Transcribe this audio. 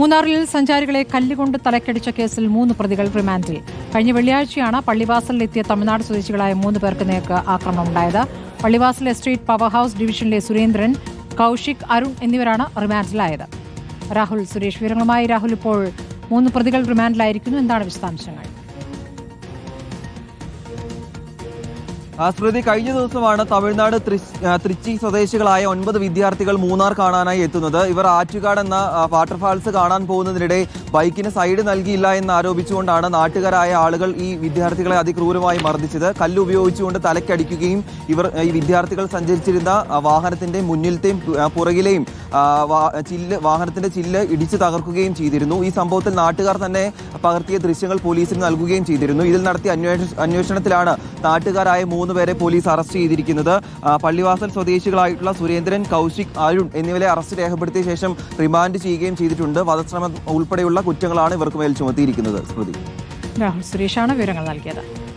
മൂന്നാറിൽ സഞ്ചാരികളെ കല്ലുകൊണ്ട് തലക്കടിച്ച കേസിൽ മൂന്ന് പ്രതികൾ റിമാൻഡിൽ. കഴിഞ്ഞ വെള്ളിയാഴ്ചയാണ് പള്ളിവാസലിലെത്തിയ തമിഴ്നാട് സ്വദേശികളായ മൂന്ന് പേർക്ക് നേർക്ക് ആക്രമണമുണ്ടായത്. പള്ളിവാസൽ എസ്റ്റേറ്റ് പവർ ഹൌസ് ഡിവിഷനിലെ സുരേന്ദ്രൻ കൗശിക് അരുൺ എന്നിവരാണ് റിമാൻഡിലായത്. രാഹുൽ സുരേഷ് വിവരങ്ങളുമായി രാഹുൽ ഇപ്പോൾ. മൂന്ന് പ്രതികൾ റിമാൻഡിലായിരിക്കുന്നു. എന്താണ് വിശദാംശങ്ങൾ? സ്മൃതി കഴിഞ്ഞ ദിവസമാണ് തമിഴ്നാട് തൃച്ചി സ്വദേശികളായ ഒൻപത് വിദ്യാർത്ഥികൾ മൂന്നാർ കാണാനായി എത്തുന്നത്. ഇവർ ആറ്റുകാട് എന്ന വാട്ടർഫാൾസ് കാണാൻ പോകുന്നതിനിടെ ബൈക്കിന് സൈഡ് നൽകിയില്ല എന്ന് ആരോപിച്ചുകൊണ്ടാണ് നാട്ടുകാരായ ആളുകൾ ഈ വിദ്യാർത്ഥികളെ അതിക്രൂരമായി മർദ്ദിച്ചത്. കല്ല് ഉപയോഗിച്ചുകൊണ്ട് തലക്കടിക്കുകയും ഇവർ ഈ വിദ്യാർത്ഥികൾ സഞ്ചരിച്ചിരുന്ന വാഹനത്തിന്റെ മുന്നിലത്തെയും പുറകിലെയും ചില്ല് വാഹനത്തിന്റെ ചില്ല് ഇടിച്ചു തകർക്കുകയും ചെയ്തിരുന്നു. ഈ സംഭവത്തിൽ നാട്ടുകാർ തന്നെ പകർത്തിയ ദൃശ്യങ്ങൾ പോലീസിന് നൽകുകയും ചെയ്തിരുന്നു. ഇതിൽ നടത്തിയ അന്വേഷ- അന്വേഷണത്തിലാണ് നാട്ടുകാരായ മൂന്ന് പേരെ പോലീസ് അറസ്റ്റ് ചെയ്തിരിക്കുന്നത്. പള്ളിവാസൽ സ്വദേശികളായിട്ടുള്ള സുരേന്ദ്രൻ കൗശിക് അരുൺ എന്നിവരെ അറസ്റ്റ് രേഖപ്പെടുത്തിയ ശേഷം റിമാൻഡ് ചെയ്യുകയും ചെയ്തിട്ടുണ്ട്. വധശ്രമം ഉൾപ്പെടെയുള്ള കുറ്റങ്ങളാണ് ഇവർക്ക് മേൽ ചുമത്തിയിരിക്കുന്നത്. സ്മൃതി. രാഹുൽ സുരേഷാണ് വിവരങ്ങൾ നൽകിയത്.